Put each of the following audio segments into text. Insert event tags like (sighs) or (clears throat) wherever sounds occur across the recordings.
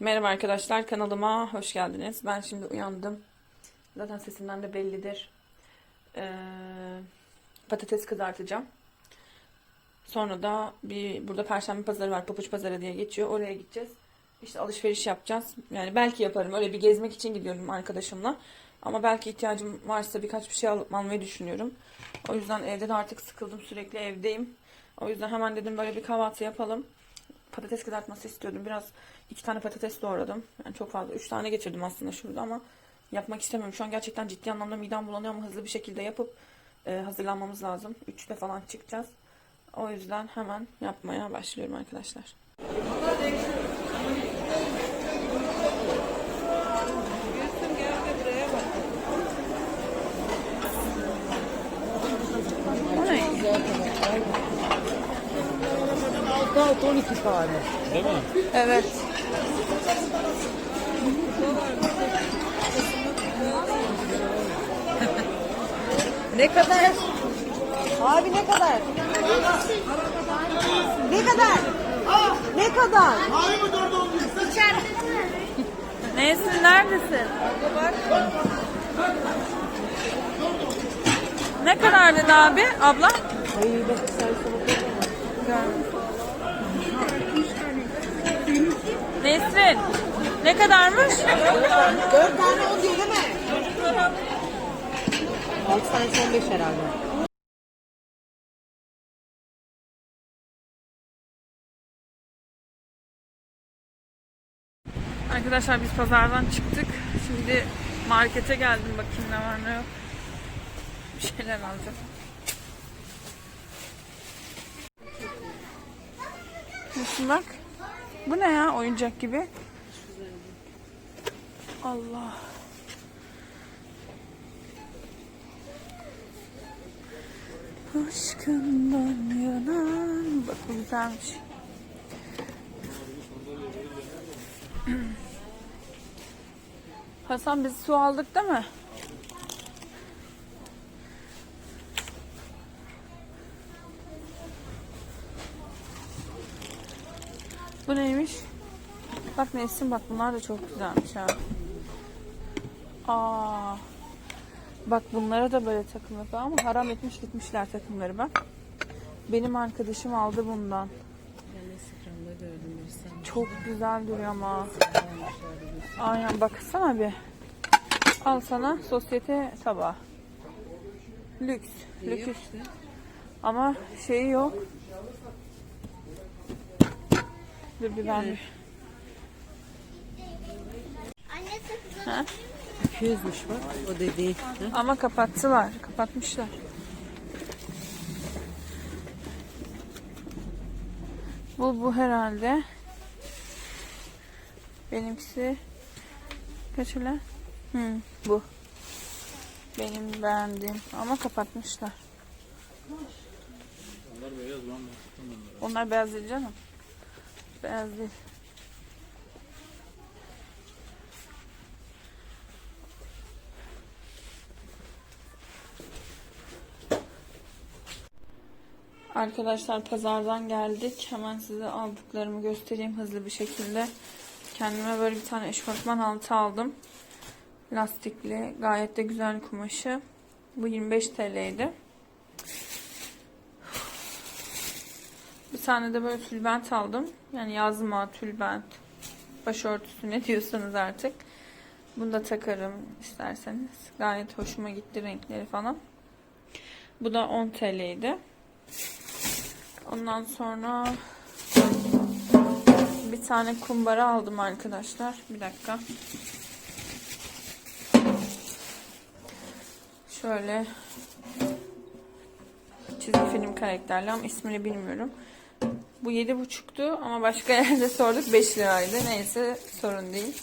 Merhaba arkadaşlar kanalıma hoş geldiniz. Ben şimdi uyandım. Zaten sesimden de bellidir. Ee, patates kızartacağım. Sonra da bir burada perşembe pazarı var. Papuç pazarı diye geçiyor. Oraya gideceğiz. İşte alışveriş yapacağız. Yani belki yaparım. Öyle bir gezmek için gidiyorum arkadaşımla. Ama belki ihtiyacım varsa birkaç bir şey alıp almayı düşünüyorum. O yüzden evde de artık sıkıldım. Sürekli evdeyim. O yüzden hemen dedim böyle bir kahvaltı yapalım. Patates kızartması istiyordum. Biraz iki tane patates doğradım. Yani çok fazla. Üç tane getirdim aslında şurada ama yapmak istemiyorum. Şu an gerçekten ciddi anlamda midem bulanıyor ama hızlı bir şekilde yapıp e, hazırlanmamız lazım. Üçte falan çıkacağız. O yüzden hemen yapmaya başlıyorum arkadaşlar. O ne? Saat 12 tane. Evet. Ne kadar? Abi ne kadar? Ne kadar? Ne kadar? Nesin neredesin? Ne kadar dedi abi abla? Ay bak sen Nesrin ne kadarmış? 4 tane 10 diyor değil mi? 6 tane 15 herhalde. Arkadaşlar biz pazardan çıktık. Şimdi markete geldim bakayım ne var ne yok. Bir şeyler alacağım. Nasıl bak? Bu ne ya oyuncak gibi? Allah. Aşkından yanan. Bak bu güzelmiş. (clears throat) Hasan biz su aldık değil mi? Bu neymiş? Bak Nesin bak bunlar da çok güzelmiş ha. Aa. Bak bunlara da böyle takım yapıyor ama haram etmiş gitmişler takımları bak. Benim arkadaşım aldı bundan. Çok güzel duruyor ama. Aynen baksana bir. Al sana sosyete tabağı. Lüks. Lüks. Ama şeyi yok. Dur bir ben bir. Ha? 200'müş bak o dediği. Ama kapattılar. Kapatmışlar. Bu bu herhalde. Benimkisi kaç öyle? Hı, bu. Benim beğendiğim ama kapatmışlar. Onlar beyaz Onlar beyaz değil canım. Beyaz. Arkadaşlar pazardan geldik. Hemen size aldıklarımı göstereyim hızlı bir şekilde. Kendime böyle bir tane eşofman altı aldım. Lastikli. Gayet de güzel kumaşı. Bu 25 TL'ydi. Bir tane de böyle tülbent aldım. Yani yazma, tülbent, başörtüsü ne diyorsanız artık. Bunu da takarım isterseniz. Gayet hoşuma gitti renkleri falan. Bu da 10 TL'ydi. Ondan sonra bir tane kumbara aldım arkadaşlar. Bir dakika. Şöyle çizgi film karakterli ama ismini bilmiyorum. Bu yedi buçuktu ama başka yerde (laughs) sorduk 5 liraydı. Neyse sorun değil.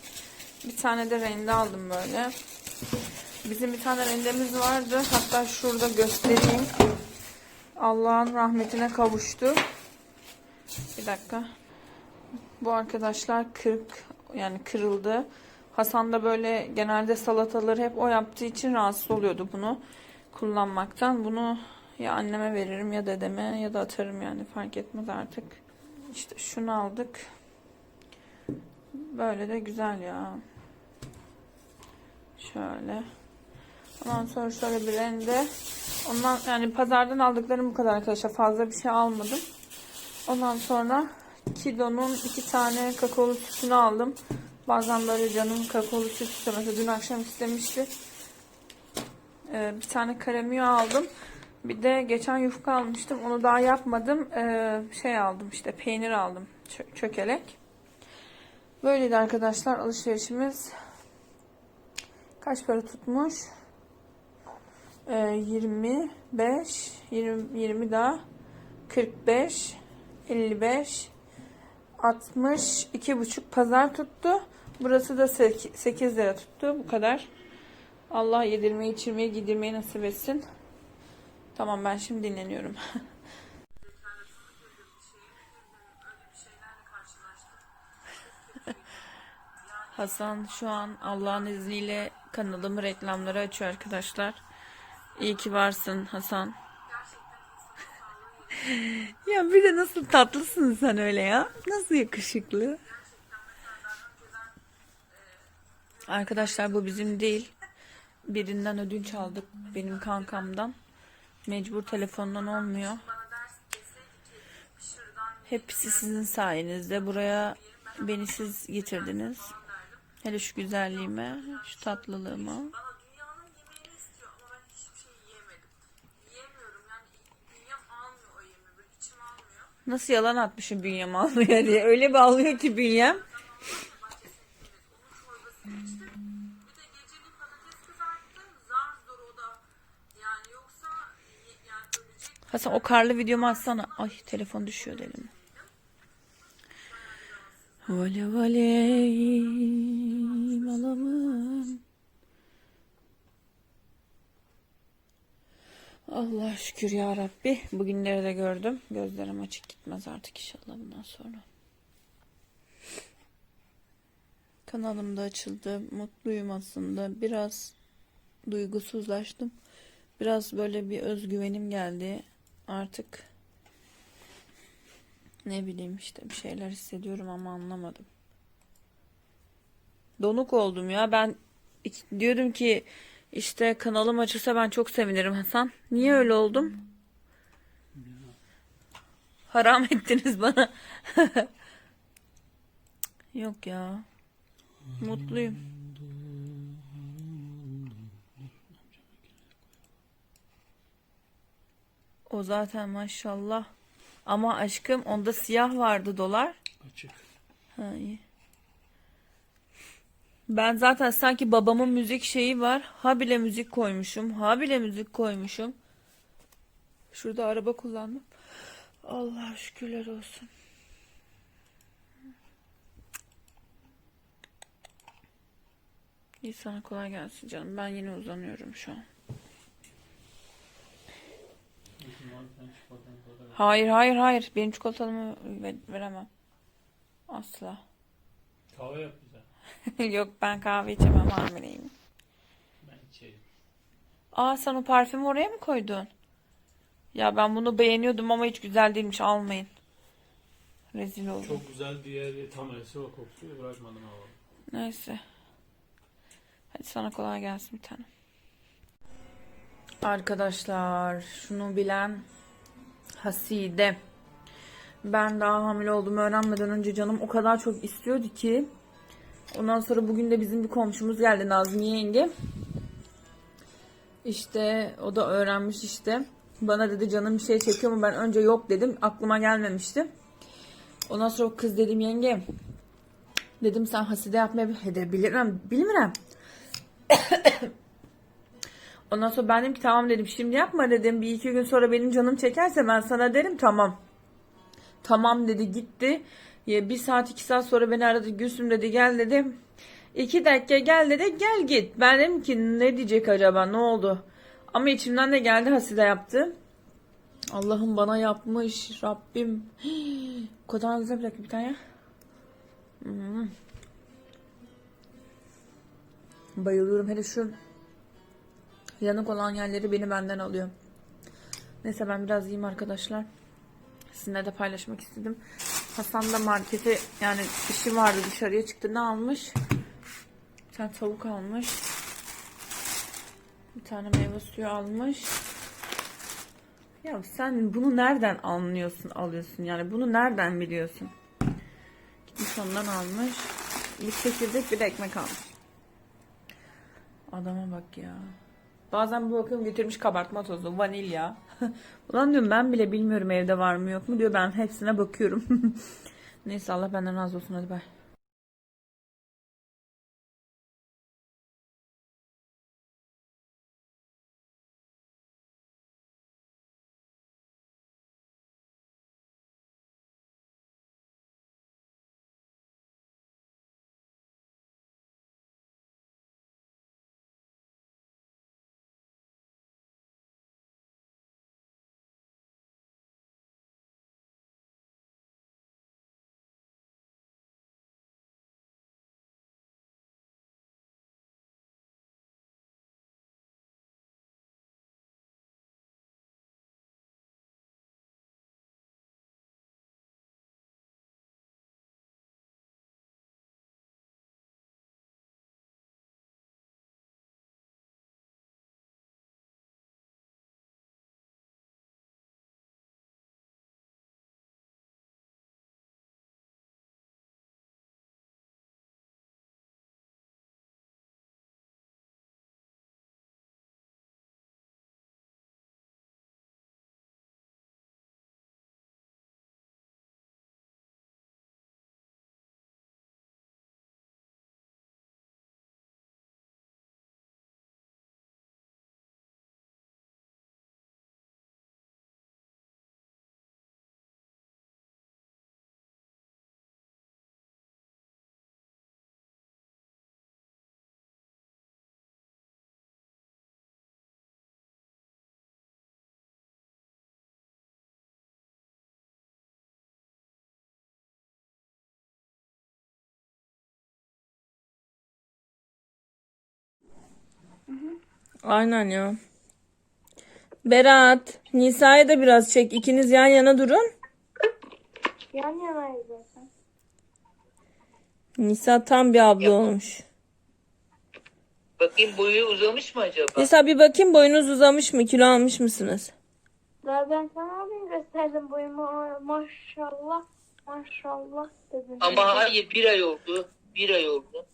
Bir tane de rende aldım böyle. Bizim bir tane rendemiz vardı. Hatta şurada göstereyim. Allah'ın rahmetine kavuştu. Bir dakika. Bu arkadaşlar kırık yani kırıldı. Hasan da böyle genelde salataları hep o yaptığı için rahatsız oluyordu bunu kullanmaktan. Bunu ya anneme veririm ya dedeme ya da atarım yani fark etmez artık. İşte şunu aldık. Böyle de güzel ya. Şöyle. Ondan sonra şöyle bir rende. Ondan yani pazardan aldıklarım bu kadar arkadaşlar. Fazla bir şey almadım. Ondan sonra Kido'nun iki tane kakaolu sütünü aldım. Bazen böyle canım kakaolu süt. Mesela dün akşam istemişti. Ee, bir tane karamiyo aldım. Bir de geçen yufka almıştım. Onu daha yapmadım. Ee, şey aldım işte peynir aldım. Çö- çökelek. Böyleydi arkadaşlar alışverişimiz. Kaç para tutmuş? Ee, 25, 20, 20 daha 45, 55, 60, iki buçuk pazar tuttu. Burası da 8 lira tuttu. Bu kadar. Allah yedirmeyi, içirmeyi, giydirmeyi nasip etsin. Tamam ben şimdi dinleniyorum. (laughs) Hasan şu an Allah'ın izniyle kanalımı reklamları açıyor arkadaşlar. İyi ki varsın Hasan. (laughs) ya bir de nasıl tatlısın sen öyle ya. Nasıl yakışıklı. Arkadaşlar bu bizim değil. Birinden ödünç aldık benim kankamdan. Mecbur telefondan olmuyor. Hepsi sizin sayenizde. Buraya beni siz getirdiniz. Hele şu güzelliğime, şu tatlılığıma. Nasıl yalan atmışım bünyem almıyor diye. Öyle bir alıyor ki bünyem. Onun çorbasını içtim. Bir de geceliğin patates kızarttım. Zar zor o da. Yani yoksa ye- yani Hasan o karlı videomu atsana. Ay telefon düşüyor elim. Vale vale malamın. Allah şükür ya Rabbi. Bugünleri de gördüm. Gözlerim açık gitmez artık inşallah bundan sonra. Kanalım da açıldı. Mutluyum aslında. Biraz duygusuzlaştım. Biraz böyle bir özgüvenim geldi. Artık ne bileyim işte bir şeyler hissediyorum ama anlamadım. Donuk oldum ya. Ben diyordum ki işte kanalım açılsa ben çok sevinirim Hasan. Niye öyle oldum? Haram ettiniz bana. (laughs) Yok ya. Mutluyum. O zaten maşallah. Ama aşkım onda siyah vardı dolar. Açık. Ha, iyi. Ben zaten sanki babamın müzik şeyi var. Ha bile müzik koymuşum. Ha bile müzik koymuşum. Şurada araba kullandım. Allah şükürler olsun. İyi sana kolay gelsin canım. Ben yine uzanıyorum şu an. Hayır hayır hayır. Benim çikolatamı ve- veremem. Asla. Kahve yap bize. (laughs) Yok ben kahve içemem hamileyim. Ben içerim. Aa sen o parfümü oraya mı koydun? Ya ben bunu beğeniyordum ama hiç güzel değilmiş almayın. Rezil oldum. Çok güzel diğer tam esi o kokuyu bırakmadım ama. Neyse. Hadi sana kolay gelsin bir tane. Arkadaşlar şunu bilen Haside. Ben daha hamile olduğumu öğrenmeden önce canım o kadar çok istiyordu ki. Ondan sonra bugün de bizim bir komşumuz geldi Nazmiye yenge. İşte o da öğrenmiş işte. Bana dedi canım bir şey çekiyor mu ben önce yok dedim. Aklıma gelmemişti. Ondan sonra o kız dedim yenge. Dedim sen haside yapmayı bilirim. Bilmiyorum. Ondan sonra ben dedim ki tamam dedim şimdi yapma dedim. Bir iki gün sonra benim canım çekerse ben sana derim tamam. Tamam dedi gitti. Ya bir saat iki saat sonra beni aradı Gülsüm dedi gel dedi. İki dakika gel dedi gel git. Ben dedim ki ne diyecek acaba ne oldu? Ama içimden de geldi Haside yaptı. Allah'ım bana yapmış Rabbim. o kadar güzel bir dakika bir tane. Hmm. Bayılıyorum hele şu yanık olan yerleri beni benden alıyor. Neyse ben biraz yiyeyim arkadaşlar. Sizinle de paylaşmak istedim. Hasan da markete yani işi vardı dışarıya çıktı ne almış? Bir tane tavuk almış. Bir tane meyve suyu almış. Ya sen bunu nereden anlıyorsun, alıyorsun yani bunu nereden biliyorsun? Gitmiş ondan almış. Bir çekirdek bir de ekmek almış. Adama bak ya. Bazen bir bakıyorum getirmiş kabartma tozu, vanilya. (laughs) Ulan diyorum ben bile bilmiyorum evde var mı yok mu diyor. Ben hepsine bakıyorum. (laughs) Neyse Allah benden razı olsun hadi bay. Aynen ya. Berat, Nisa'yı da biraz çek. İkiniz yan yana durun. Yan yanayız zaten. Nisa tam bir abla olmuş. Bakayım boyu uzamış mı acaba? Nisa bir bakayım boyunuz uzamış mı? Kilo almış mısınız? Daha ben sana abim gösterdim boyumu. Maşallah. Maşallah dedim. Ama hayır bir ay oldu. Bir ay oldu.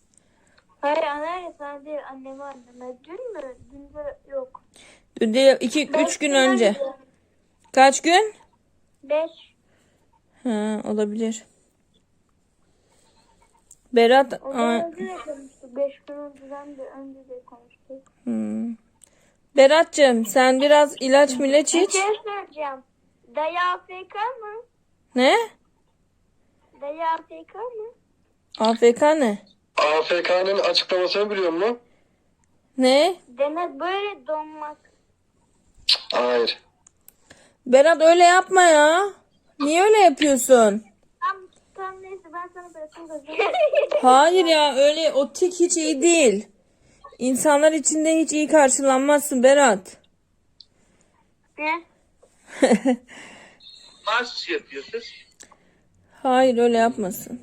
Hayır anneanne sana değil anneme anneme. Dün mü? Dün de yok. Dün değil, iki, üç gün önce. Kaç gün? Beş. Ha, olabilir. Berat, O önce de konuştuk. Beş gün önceden de önce de konuştuk. hmm. Berat'cığım sen biraz ilaç milaç Bir iç. şey söyleyeceğim. Dayı AFK mı? Ne? Dayı AFK mı? AFK ne? AFK'nın açıklamasını biliyor musun? Ne? Demek böyle donmak. Hayır. Berat öyle yapma ya. Niye öyle yapıyorsun? Tam, tam neyse ben sana bırakayım. (laughs) Hayır ya öyle o tik hiç iyi değil. İnsanlar içinde hiç iyi karşılanmazsın Berat. ne? (laughs) Mahsus yapıyor kız. Hayır öyle yapmasın.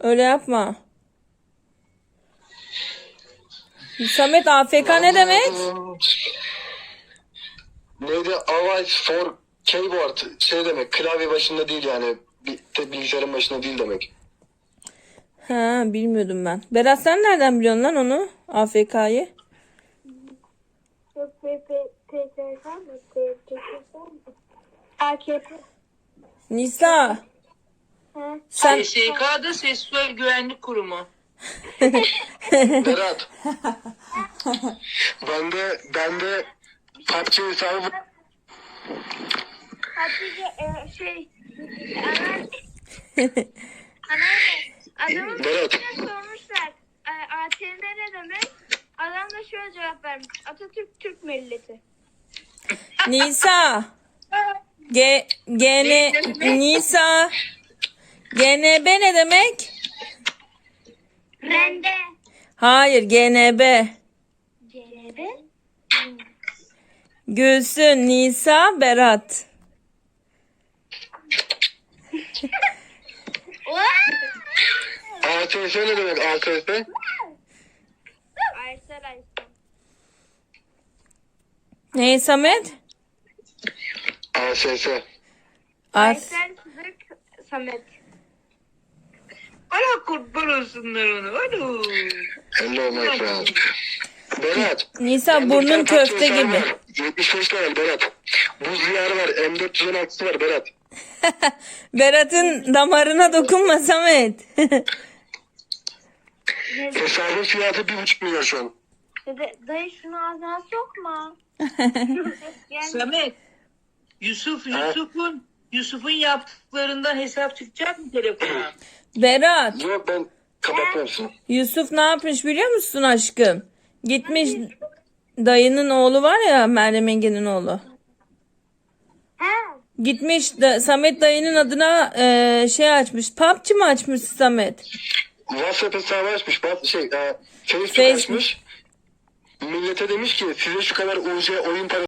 Öyle yapma. Samet AFK ne demek? Neydi? Avoid for keyboard. Şey demek. Klavye başında değil yani. Bilgisayarın başında değil demek. Ha bilmiyordum ben. Berat sen nereden biliyorsun lan onu? AFK'yı? AKP. Nisa. Sen SSK'da ve Güvenlik Kurumu. (laughs) Berat. (laughs) bende, bende PUBG hesabı. Hatice e, şey (laughs) anneanne adamın Berat. sormuşlar e, ATM ne demek? Adam da şöyle cevap vermiş. Atatürk Türk milleti. Nisa G GN Nisa GNB ne demek? Rende. Hayır GNB. CNB. Gülsün, Nisa, Berat. ASS ne demek Aysel. Ne Samet? ASS. As. Aysel Sıdık Samet. Ana kurban olsunlar onu. Alo. Hello my friend. Berat. Nisa burnun köfte gibi. var. 75 level Berat. Buz diyarı var. M416'sı var Berat. (laughs) Berat'ın damarına dokunma Samet. (laughs) Hesabın fiyatı 1,5 milyon şu an. Dede, dayı şunu ağzına sokma. (laughs) yani Samet. Yusuf, Yusuf'un Yusuf'un yaptıklarından hesap çıkacak mı telefona? (clears throat) Berat, Yok ben kapatmamışsın. Yusuf ne yapmış biliyor musun aşkım? Gitmiş dayının oğlu var ya Meryem Engin'in oğlu. he. Gitmiş da, Samet dayının adına e, şey açmış. PUBG mı açmış Samet? WhatsApp hesabı açmış. Şey, e, Facebook, Facebook. açmış. Millete demiş ki size şu kadar UC oyun parası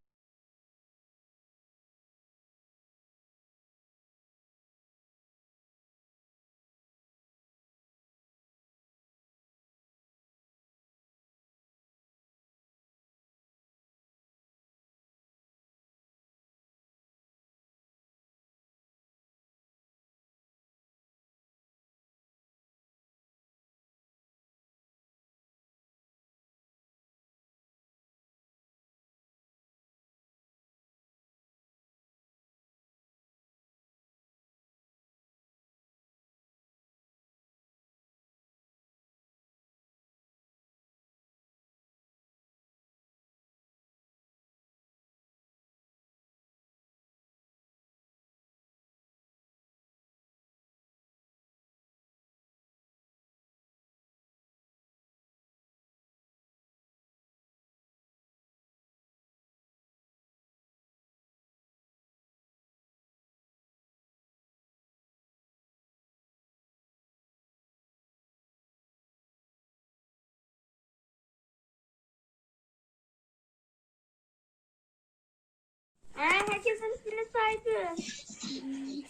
herkesin ismini saydı.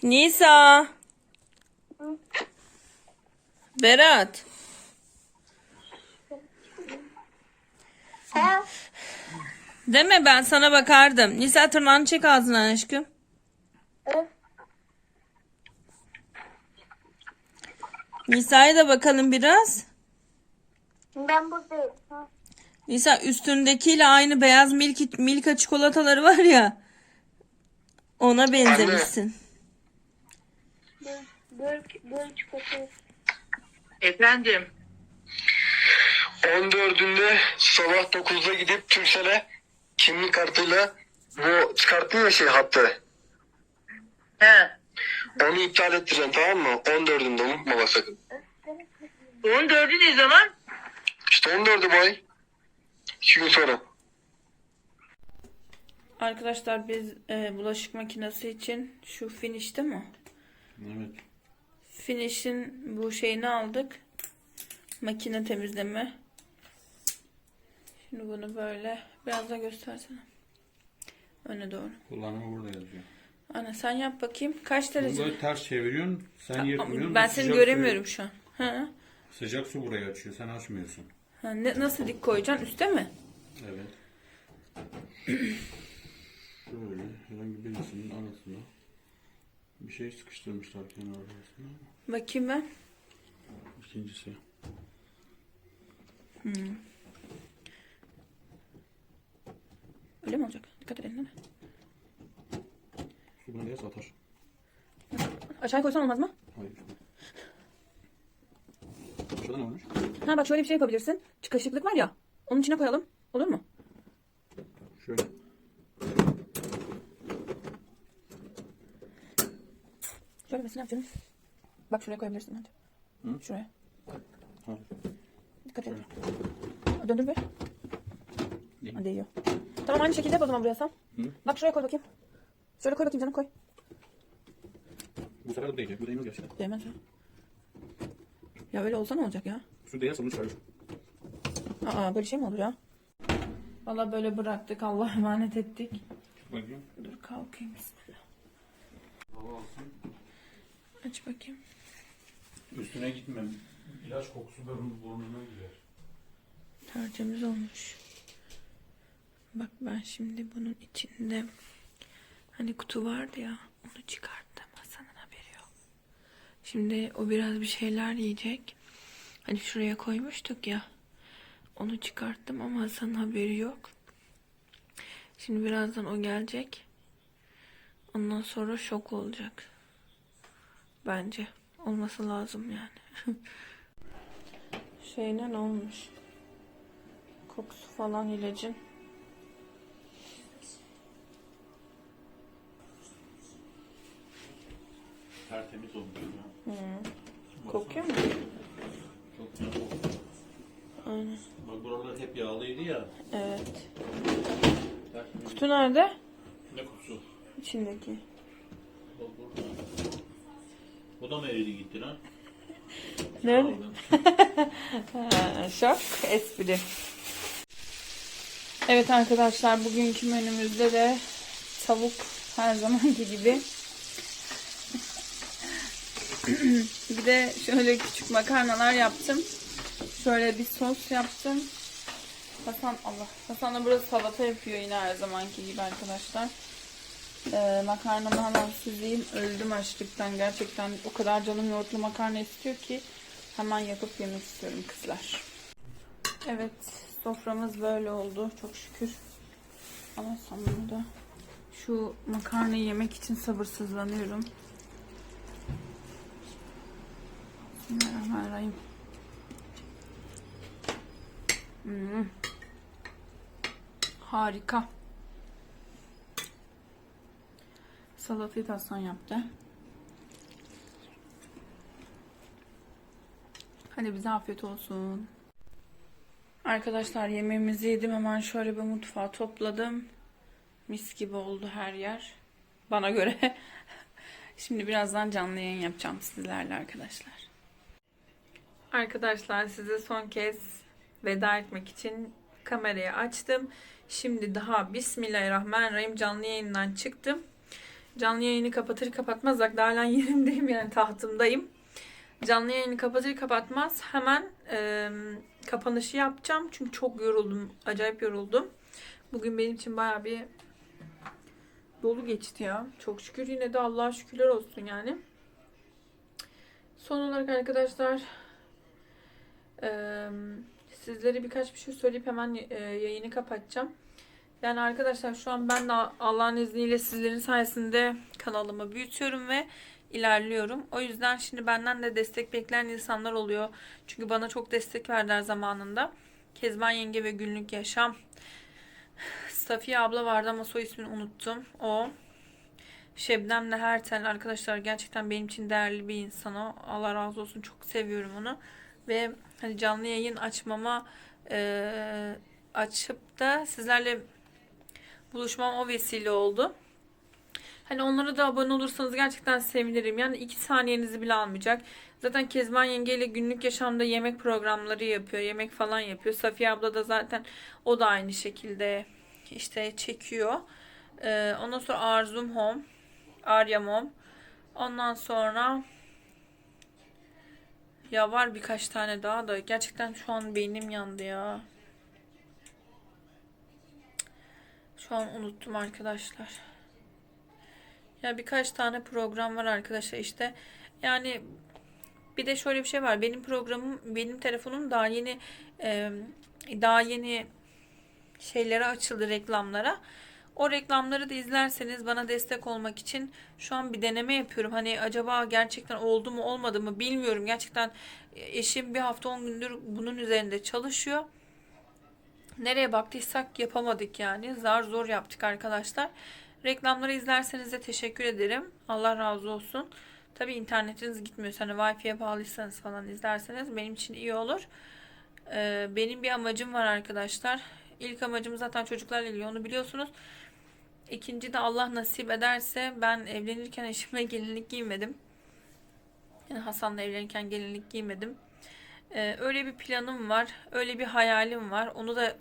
Nisa. Berat. He. Deme ben sana bakardım. Nisa tırnağını çek ağzından aşkım. Evet. Nisa'ya da bakalım biraz. Ben buradayım. Ha. Nisa üstündekiyle aynı beyaz milk, Milka çikolataları var ya. Ona benzemişsin. Efendim. 14'ünde sabah 9'da gidip Türksel'e kimlik kartıyla bu çıkarttın ya şey hattı. He. Onu iptal ettireceksin tamam mı? 14'ünde unutma bak sakın. 14'ü ne zaman? İşte 14'ü bu ay. 2 gün sonra. Arkadaşlar biz e, bulaşık makinesi için şu finish değil mi? Evet. Finish'in bu şeyini aldık. Makine temizleme. Şimdi bunu böyle biraz da göstersene. Öne doğru. Kullanımı burada yazıyor. Ana sen yap bakayım. Kaç Bunu derece? böyle ters çeviriyorsun. Sen yırtmıyorsun. Ben seni sıcak göremiyorum şu an. Ha. Sıcak su burayı açıyor. Sen açmıyorsun. ha ne, nasıl dik koyacaksın? Üste mi? Evet. (clears throat) Böyle herhangi birisinin arasına bir şey sıkıştırmışlar kenar arasına. Bakayım ben. İkincisi. Öyle mi olacak? Dikkat değil mi? Su buna değerse atar. Aşağıya koysan olmaz mı? Hayır. Şurada ne olmuş? Ha bak şöyle bir şey yapabilirsin. Kaşıklık var ya. Onun içine koyalım. Olur mu? Şöyle. Şöyle mesela yapacağım. Bak şuraya koyabilirsin bence. Hı? Şuraya. Hayır. Dikkat et. Döndür bir. Değil. Ha, değiyor. Tamam aynı şekilde yap o zaman buraya sen. Hı? Bak şuraya koy bakayım. Şöyle koy bakayım canım koy. Bu sefer de değecek. Bu değmez gerçekten. Değmez ya. Ya öyle olsa ne olacak ya? Su değerse bunu çıkarır. Aa böyle şey mi olur ya? Valla böyle bıraktık. Allah emanet ettik. bakayım. Dur kalkayım bismillah. Hava alsın. Aç bakayım. Üstüne gitmem. İlaç kokusu burun, burnuna gider. Tertemiz olmuş. Bak ben şimdi bunun içinde hani kutu vardı ya onu çıkarttım. Hasan'ın haberi yok. Şimdi o biraz bir şeyler yiyecek. Hani şuraya koymuştuk ya. Onu çıkarttım ama Hasan'ın haberi yok. Şimdi birazdan o gelecek. Ondan sonra şok olacak. Bence. Olması lazım yani. (laughs) Şeyine ne olmuş? Kokusu falan ilacın. Tertemiz olmuş ya. Kokuyor mu? Çok güzel kokuyor. Aynen. Bak buralar hep yağlıydı ya. Evet. Tertemiz. Kutu nerede? Ne kokusu? İçindeki. O da mı eridi gitti lan? Nerede? Ha, şok espri. Evet arkadaşlar bugünkü menümüzde de tavuk her zamanki gibi. bir de şöyle küçük makarnalar yaptım. Şöyle bir sos yaptım. Hasan Allah. Hasan da burada salata yapıyor yine her zamanki gibi arkadaşlar. Ee, makarnamı hemen süzeyim. Öldüm açlıktan gerçekten. O kadar canım yoğurtlu makarna istiyor ki hemen yapıp yemek istiyorum kızlar. Evet soframız böyle oldu çok şükür. Ama sonunda şu makarnayı yemek için sabırsızlanıyorum. Bismillahirrahmanirrahim. Hmm. Harika. Salatayı da Hasan yaptı. Hadi bize afiyet olsun. Arkadaşlar yemeğimizi yedim. Hemen şöyle bir mutfağı topladım. Mis gibi oldu her yer. Bana göre. (laughs) Şimdi birazdan canlı yayın yapacağım sizlerle arkadaşlar. Arkadaşlar size son kez veda etmek için kamerayı açtım. Şimdi daha Bismillahirrahmanirrahim canlı yayından çıktım. Canlı yayını kapatır kapatmaz bak daha halen (laughs) yerimdeyim yani tahtımdayım. Canlı yayını kapatır kapatmaz hemen e, kapanışı yapacağım. Çünkü çok yoruldum. Acayip yoruldum. Bugün benim için baya bir dolu geçti ya. Çok şükür yine de Allah'a şükürler olsun yani. Son olarak arkadaşlar e, sizlere birkaç bir şey söyleyip hemen e, yayını kapatacağım. Yani arkadaşlar şu an ben de Allah'ın izniyle sizlerin sayesinde kanalımı büyütüyorum ve ilerliyorum. O yüzden şimdi benden de destek bekleyen insanlar oluyor. Çünkü bana çok destek verdiler zamanında. Kezban Yenge ve Günlük Yaşam. Safiye abla vardı ama soy ismini unuttum. O. Şebnem'le Hertel arkadaşlar gerçekten benim için değerli bir insan o. Allah razı olsun çok seviyorum onu. Ve hani canlı yayın açmama e, açıp da sizlerle buluşmam o vesile oldu. Hani onlara da abone olursanız gerçekten sevinirim. Yani iki saniyenizi bile almayacak. Zaten Kezban Yenge ile günlük yaşamda yemek programları yapıyor. Yemek falan yapıyor. Safiye abla da zaten o da aynı şekilde işte çekiyor. Ee, ondan sonra Arzum Home. Aryam Home. Ondan sonra ya var birkaç tane daha da gerçekten şu an beynim yandı ya. Şu unuttum arkadaşlar. Ya birkaç tane program var arkadaşlar işte. Yani bir de şöyle bir şey var. Benim programım, benim telefonum daha yeni e, daha yeni şeylere açıldı reklamlara. O reklamları da izlerseniz bana destek olmak için şu an bir deneme yapıyorum. Hani acaba gerçekten oldu mu olmadı mı bilmiyorum. Gerçekten eşim bir hafta 10 gündür bunun üzerinde çalışıyor. Nereye baktıysak yapamadık yani. Zar zor yaptık arkadaşlar. Reklamları izlerseniz de teşekkür ederim. Allah razı olsun. Tabi internetiniz gitmiyor. Hani Wi-Fi'ye bağlıysanız falan izlerseniz benim için iyi olur. Ee, benim bir amacım var arkadaşlar. İlk amacım zaten çocuklarla ilgili onu biliyorsunuz. İkinci de Allah nasip ederse ben evlenirken eşime (laughs) gelinlik giymedim. Yani Hasan'la evlenirken gelinlik giymedim. Ee, öyle bir planım var. Öyle bir hayalim var. Onu da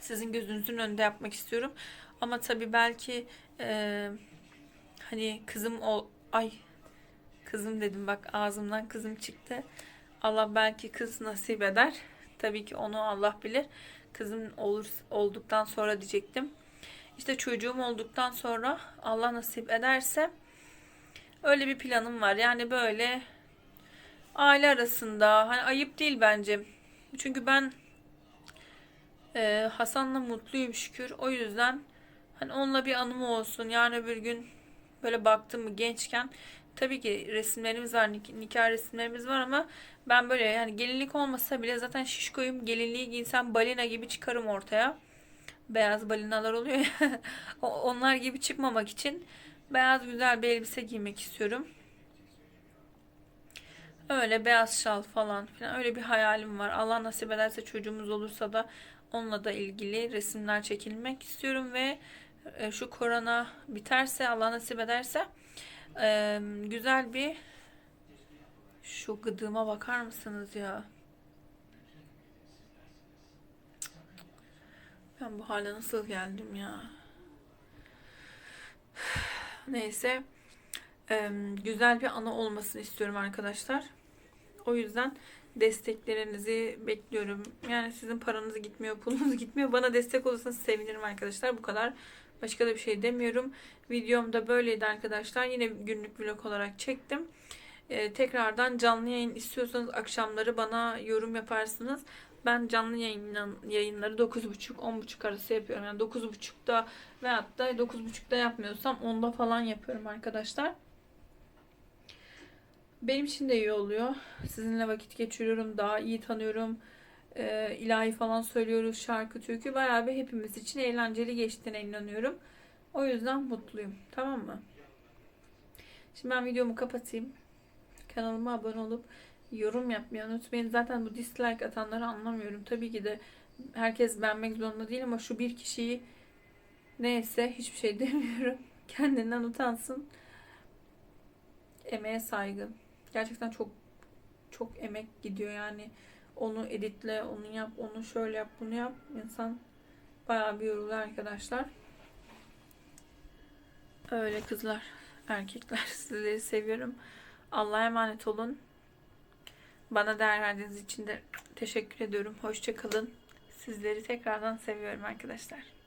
sizin gözünüzün önünde yapmak istiyorum. Ama tabii belki e, hani kızım ol ay kızım dedim bak ağzımdan kızım çıktı. Allah belki kız nasip eder. Tabii ki onu Allah bilir. Kızım olur olduktan sonra diyecektim. İşte çocuğum olduktan sonra Allah nasip ederse öyle bir planım var. Yani böyle aile arasında hani ayıp değil bence. Çünkü ben e, Hasan'la mutluyum şükür. O yüzden hani onunla bir anım olsun. Yani öbür gün böyle baktım mı gençken tabii ki resimlerimiz var, nik- nikah resimlerimiz var ama ben böyle yani gelinlik olmasa bile zaten şişkoyum. Gelinliği giysem balina gibi çıkarım ortaya. Beyaz balinalar oluyor ya. (laughs) Onlar gibi çıkmamak için beyaz güzel bir elbise giymek istiyorum. Öyle beyaz şal falan filan öyle bir hayalim var. Allah nasip ederse çocuğumuz olursa da onunla da ilgili resimler çekilmek istiyorum ve e, şu korona biterse Allah nasip ederse e, güzel bir şu gıdığıma bakar mısınız ya? Ben bu hale nasıl geldim ya? (sighs) Neyse. Güzel bir ana olmasını istiyorum arkadaşlar. O yüzden desteklerinizi bekliyorum. Yani sizin paranız gitmiyor, pulunuz (laughs) gitmiyor. Bana destek olursanız sevinirim arkadaşlar. Bu kadar. Başka da bir şey demiyorum. Videom da böyleydi arkadaşlar. Yine günlük vlog olarak çektim. Ee, tekrardan canlı yayın istiyorsanız akşamları bana yorum yaparsınız. Ben canlı yayın, yayınları 9.30-10.30 arası yapıyorum. Yani 9.30'da veyahut da 9.30'da yapmıyorsam 10'da falan yapıyorum arkadaşlar. Benim için de iyi oluyor. Sizinle vakit geçiriyorum. Daha iyi tanıyorum. Ee, ilahi falan söylüyoruz. Şarkı, türkü. Bayağı bir hepimiz için eğlenceli geçtiğine inanıyorum. O yüzden mutluyum. Tamam mı? Şimdi ben videomu kapatayım. Kanalıma abone olup yorum yapmayı unutmayın. Zaten bu dislike atanları anlamıyorum. Tabii ki de herkes beğenmek zorunda değil ama şu bir kişiyi neyse hiçbir şey (laughs) demiyorum. Kendinden utansın. Emeğe saygı. Gerçekten çok çok emek gidiyor yani. Onu editle, onu yap, onu şöyle yap, bunu yap. İnsan bayağı bir yoruluyor arkadaşlar. Öyle kızlar, erkekler (laughs) sizleri seviyorum. Allah'a emanet olun. Bana değer verdiğiniz için de teşekkür ediyorum. Hoşça kalın. Sizleri tekrardan seviyorum arkadaşlar.